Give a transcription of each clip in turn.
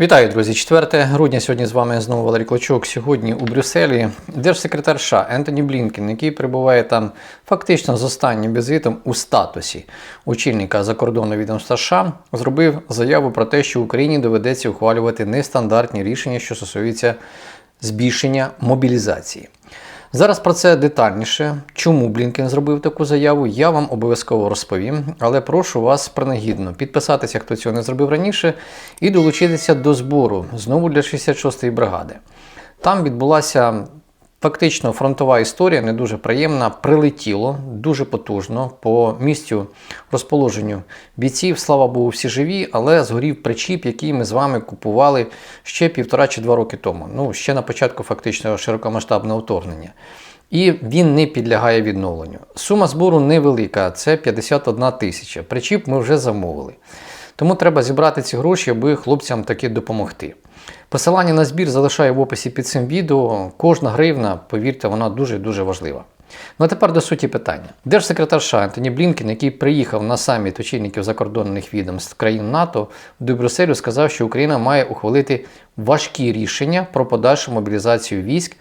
Вітаю, друзі! 4 грудня сьогодні з вами знову Валерій Клочок. Сьогодні у Брюсселі держсекретар США Ентоні Блінкен, який перебуває там фактично з останнім візитом у статусі очільника закордонного відомства США, зробив заяву про те, що Україні доведеться ухвалювати нестандартні рішення, що стосуються збільшення мобілізації. Зараз про це детальніше. Чому Блінкен зробив таку заяву, я вам обов'язково розповім, але прошу вас принагідно підписатися, хто цього не зробив раніше, і долучитися до збору знову для 66-ї бригади. Там відбулася фактично фронтова історія, не дуже приємна. Прилетіло дуже потужно по місцю розположенню бійців. Слава Богу, всі живі, але згорів причіп, який ми з вами купували ще півтора чи два роки тому. Ну, ще на початку фактично широкомасштабного вторгнення. І він не підлягає відновленню. Сума збору невелика, це 51 тисяча. Причіп ми вже замовили. Тому треба зібрати ці гроші, аби хлопцям таки допомогти. Посилання на збір залишаю в описі під цим відео. Кожна гривна, повірте, вона дуже-дуже важлива. Ну а тепер до суті питання. Держсекретар США Антоні Блінкен, який приїхав на саміт очільників закордонних відомств країн НАТО до Брюсселю, сказав, що Україна має ухвалити важкі рішення про подальшу мобілізацію військ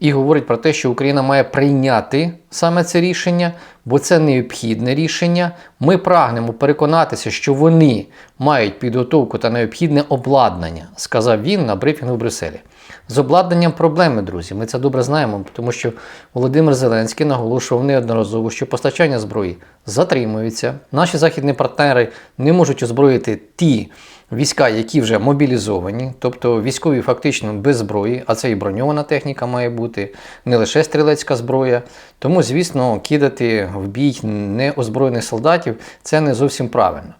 і говорить про те, що Україна має прийняти саме це рішення, бо це необхідне рішення. Ми прагнемо переконатися, що вони мають підготовку та необхідне обладнання, сказав він на брифінгу в Брюсселі. З обладнанням проблеми, друзі. Ми це добре знаємо, тому що Володимир Зеленський наголошував неодноразово, що постачання зброї затримується. Наші західні партнери не можуть озброїти ті війська, які вже мобілізовані, тобто військові фактично без зброї, а це і броньована техніка має бути, не лише стрілецька зброя. Тому, звісно, кидати в бій неозброєних солдатів це не зовсім правильно.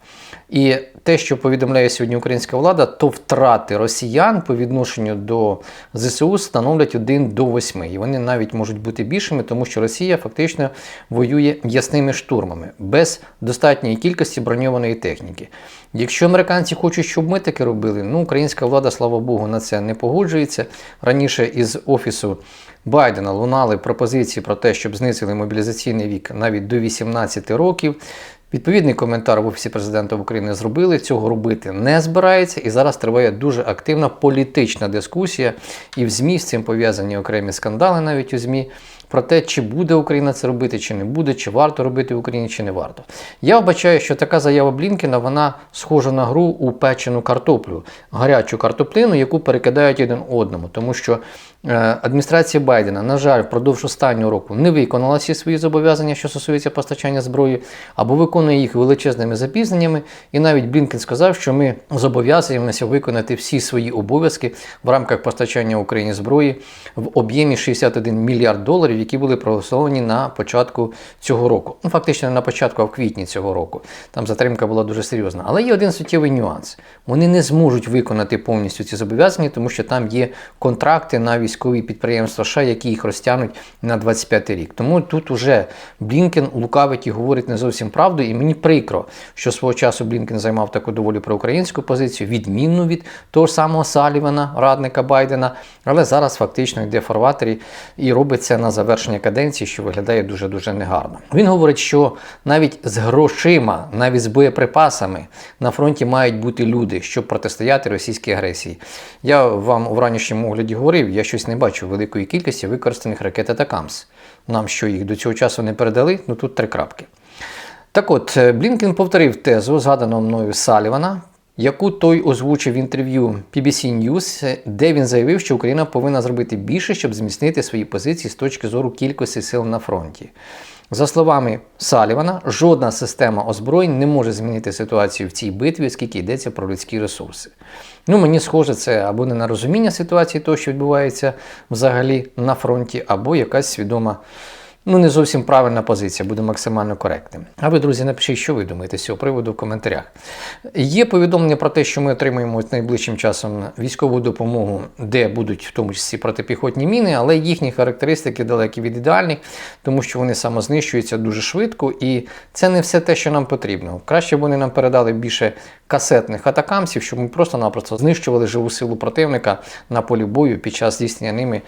І те, що повідомляє сьогодні українська влада, то втрати росіян по відношенню до ЗСУ становлять 1 до 8. І вони навіть можуть бути більшими, тому що Росія фактично воює м'ясними штурмами без достатньої кількості броньованої техніки. Якщо американці хочуть, щоб ми таке робили, ну українська влада, слава Богу, на це не погоджується. Раніше із офісу Байдена лунали пропозиції про те, щоб знизили мобілізаційний вік навіть до 18 років. Відповідний коментар в Офісі президента України зробили, цього робити не збирається, і зараз триває дуже активна політична дискусія, і в ЗМІ з цим пов'язані окремі скандали навіть у ЗМІ. Про те, чи буде Україна це робити, чи не буде, чи варто робити в Україні, чи не варто. Я вбачаю, що така заява Блінкена вона схожа на гру у печену картоплю, гарячу картоплину, яку перекидають один одному. Тому що адміністрація Байдена, на жаль, впродовж останнього року не виконала всі свої зобов'язання, що стосуються постачання зброї, або виконує їх величезними запізненнями. І навіть Блінкен сказав, що ми зобов'язуємося виконати всі свої обов'язки в рамках постачання Україні зброї в об'ємі 61 мільярд доларів які були проголосовані на початку цього року. Ну, фактично не на початку, а в квітні цього року. Там затримка була дуже серйозна. Але є один суттєвий нюанс. Вони не зможуть виконати повністю ці зобов'язання, тому що там є контракти на військові підприємства США, які їх розтягнуть на 25 рік. Тому тут уже Блінкен лукавить і говорить не зовсім правду. І мені прикро, що свого часу Блінкен займав таку доволі проукраїнську позицію, відмінну від того ж самого Салівана, радника Байдена. Але зараз фактично йде фарватері і робить це на завершення каденції, що виглядає дуже-дуже негарно. Він говорить, що навіть з грошима, навіть з боєприпасами на фронті мають бути люди, щоб протистояти російській агресії. Я вам у ранішньому огляді говорив, я щось не бачу великої кількості використаних ракет Атакамс. Нам що їх до цього часу не передали, ну тут три крапки. Так от, Блінкен повторив тезу, згадану мною Салівана, яку той озвучив в інтерв'ю PBC News, де він заявив, що Україна повинна зробити більше, щоб зміцнити свої позиції з точки зору кількості сил на фронті. За словами Салівана, жодна система озброєнь не може змінити ситуацію в цій битві, оскільки йдеться про людські ресурси. Ну, мені схоже, це або не на розуміння ситуації, того, що відбувається взагалі на фронті, або якась свідома ну не зовсім правильна позиція, буде максимально коректним. А ви, друзі, напишіть, що ви думаєте з цього приводу в коментарях. Є повідомлення про те, що ми отримаємо найближчим часом військову допомогу, де будуть в тому числі протипіхотні міни, але їхні характеристики далекі від ідеальних, тому що вони самознищуються дуже швидко, і це не все те, що нам потрібно. Краще б вони нам передали більше касетних атакамсів, щоб ми просто-напросто знищували живу силу противника на полі бою під час здійснення ними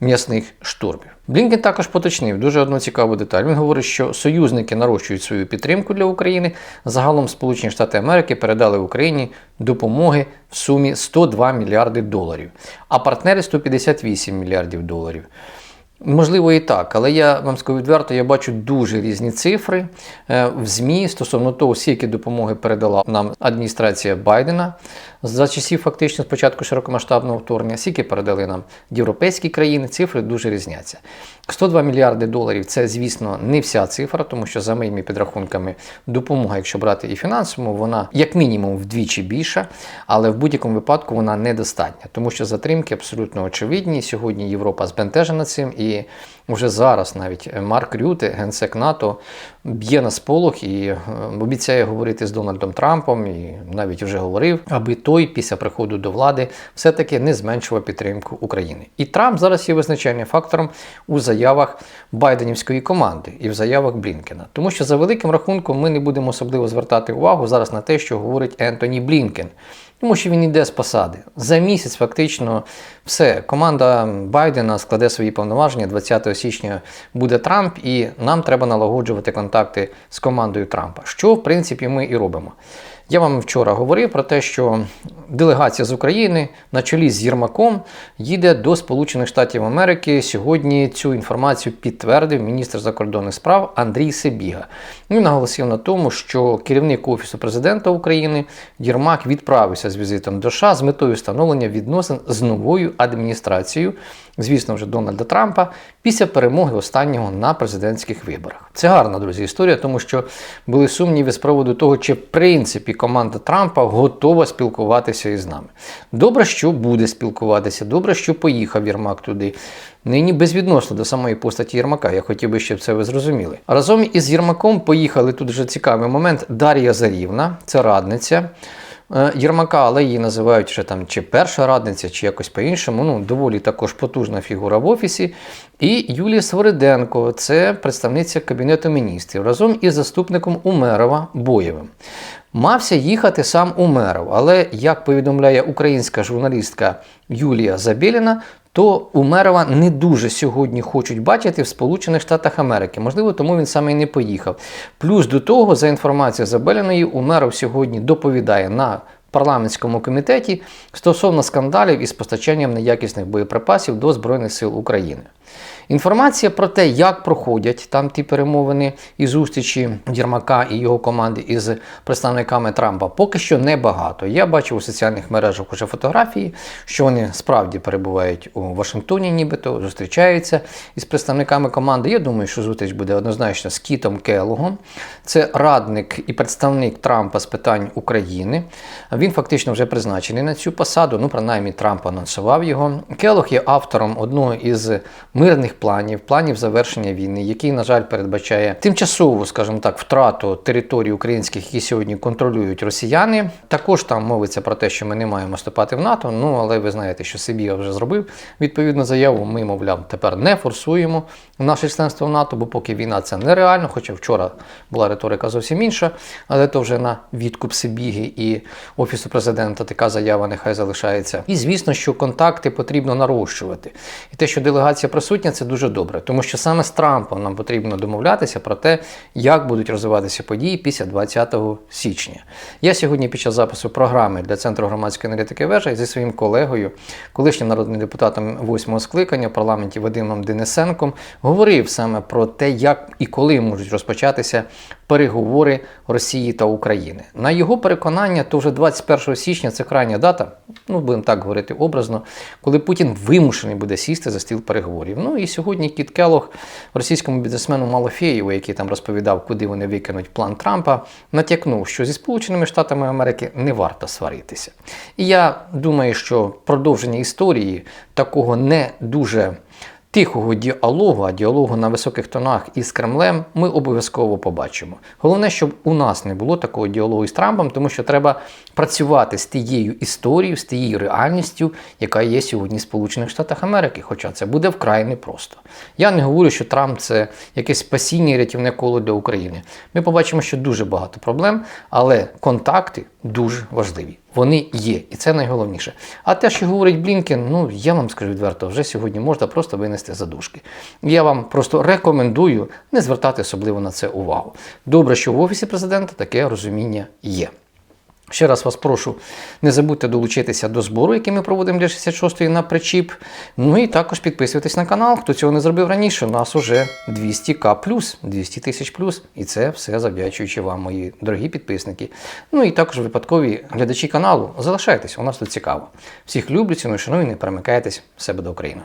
м'ясних штурмів. Блінкен також поточнив дуже одну цікаву деталь. Він говорить, що союзники нарощують свою підтримку для України. Загалом Сполучені Штати Америки передали Україні допомоги в сумі 102 мільярди доларів, а партнери 158 мільярдів доларів. Можливо, і так, але я вам скажу відверто, я бачу дуже різні цифри е, в ЗМІ стосовно того, скільки допомоги передала нам адміністрація Байдена за часів фактично спочатку широкомасштабного вторгнення, скільки передали нам європейські країни, цифри дуже різняться. 102 мільярди доларів це, звісно, не вся цифра, тому що за моїми підрахунками допомога, якщо брати і фінансово, вона як мінімум вдвічі більша, але в будь-якому випадку вона недостатня, тому що затримки абсолютно очевидні. Сьогодні Європа збентежена цим, і вже зараз навіть Марк Рюте, генсек НАТО, б'є на сполох і е, обіцяє говорити з Дональдом Трампом, і навіть вже говорив, аби той після приходу до влади все-таки не зменшував підтримку України. І Трамп зараз є визначальним фактором у заявах Байденівської команди і в заявах Блінкена. Тому що за великим рахунком ми не будемо особливо звертати увагу зараз на те, що говорить Ентоні Блінкен. Тому що він йде з посади. За місяць фактично все. Команда Байдена складе свої повноваження. 20 січня буде Трамп, і нам треба налагоджувати контакти з командою Трампа. Що, в принципі, ми і робимо. Я вам вчора говорив про те, що делегація з України на чолі з Єрмаком їде до Сполучених Штатів Америки. Сьогодні цю інформацію підтвердив міністр закордонних справ Андрій Себіга. Він наголосив на тому, що керівник Офісу президента України Єрмак відправився з візитом до США з метою встановлення відносин з новою адміністрацією, звісно, вже Дональда Трампа, після перемоги останнього на президентських виборах. Це гарна, друзі, історія, тому що були сумніви з приводу того, чи в принципі команда Трампа готова спілкуватися із нами. Добре, що буде спілкуватися, добре, що поїхав Єрмак туди. Нині безвідносно до самої постаті Єрмака. Я хотів би, щоб це ви зрозуміли. Разом із Єрмаком поїхали тут вже цікавий момент. Дар'я Зарівна, це радниця. Е, Єрмака, але її називають ще там чи перша радниця, чи якось по-іншому. Ну, доволі також потужна фігура в офісі. І Юлія Свириденко, це представниця Кабінету міністрів, разом із заступником Умерова Боєвим. Мався їхати сам Умеров, але як повідомляє українська журналістка Юлія Забєліна, то Умерова не дуже сьогодні хочуть бачити в Сполучених Штатах Америки. Можливо, тому він саме і не поїхав. Плюс до того, за інформацією Забеляної, Умеров сьогодні доповідає на парламентському комітеті стосовно скандалів із постачанням неякісних боєприпасів до Збройних сил України. Інформація про те, як проходять там ті перемовини і зустрічі Єрмака і його команди із представниками Трампа, поки що небагато. Я бачив у соціальних мережах уже фотографії, що вони справді перебувають у Вашингтоні, нібито зустрічаються із представниками команди. Я думаю, що зустріч буде однозначно з Кітом Келлогом. Це радник і представник Трампа з питань України. Він фактично вже призначений на цю посаду. Ну, принаймні, Трамп анонсував його. Келлог є автором одного із мирних планів, планів завершення війни, який, на жаль, передбачає тимчасову, скажімо так, втрату територій українських, які сьогодні контролюють росіяни. Також там мовиться про те, що ми не маємо вступати в НАТО. Ну але ви знаєте, що Сибіга вже зробив відповідну заяву. Ми, мовляв, тепер не форсуємо наше членство в НАТО, бо поки війна це нереально. Хоча вчора була риторика зовсім інша, але то вже на відкуп Сибіги і офісу президента така заява нехай залишається. І звісно, що контакти потрібно нарощувати. І те, що делегація присутня, це дуже добре, тому що саме з Трампом нам потрібно домовлятися про те, як будуть розвиватися події після 20 січня. Я сьогодні під час запису програми для Центру громадської аналітики вежа зі своїм колегою, колишнім народним депутатом восьмого скликання в парламенті Вадимом Денисенком, говорив саме про те, як і коли можуть розпочатися переговори Росії та України. На його переконання, то вже 21 січня це крайня дата, ну будемо так говорити образно, коли Путін вимушений буде сісти за стіл переговорів. Ну і сьогодні Кіт Келох, російському бізнесмену Малофєєву, який там розповідав, куди вони викинуть план Трампа, натякнув, що зі Сполученими Штатами Америки не варто сваритися. І я думаю, що продовження історії такого не дуже тихого діалогу, діалогу на високих тонах із Кремлем ми обов'язково побачимо. Головне, щоб у нас не було такого діалогу із Трампом, тому що треба працювати з тією історією, з тією реальністю, яка є сьогодні в Сполучених Штатах Америки. Хоча це буде вкрай непросто. Я не говорю, що Трамп це якесь спасіння і рятівне коло для України. Ми побачимо, що дуже багато проблем, але контакти дуже важливі. Вони є, і це найголовніше. А те, що говорить Блінкен, ну я вам скажу відверто, вже сьогодні можна просто винести задушки. Я вам просто рекомендую не звертати особливо на це увагу. Добре, що в офісі президента таке розуміння є. Ще раз вас прошу, не забудьте долучитися до збору, який ми проводимо для 66-ї на причіп. Ну і також підписуйтесь на канал. Хто цього не зробив раніше, у нас уже 200к 200 тисяч плюс. І це все завдячуючи вам, мої дорогі підписники. Ну і також випадкові глядачі каналу. Залишайтесь, у нас тут цікаво. Всіх люблю, ціную, шаную, не перемикайтесь в себе до України.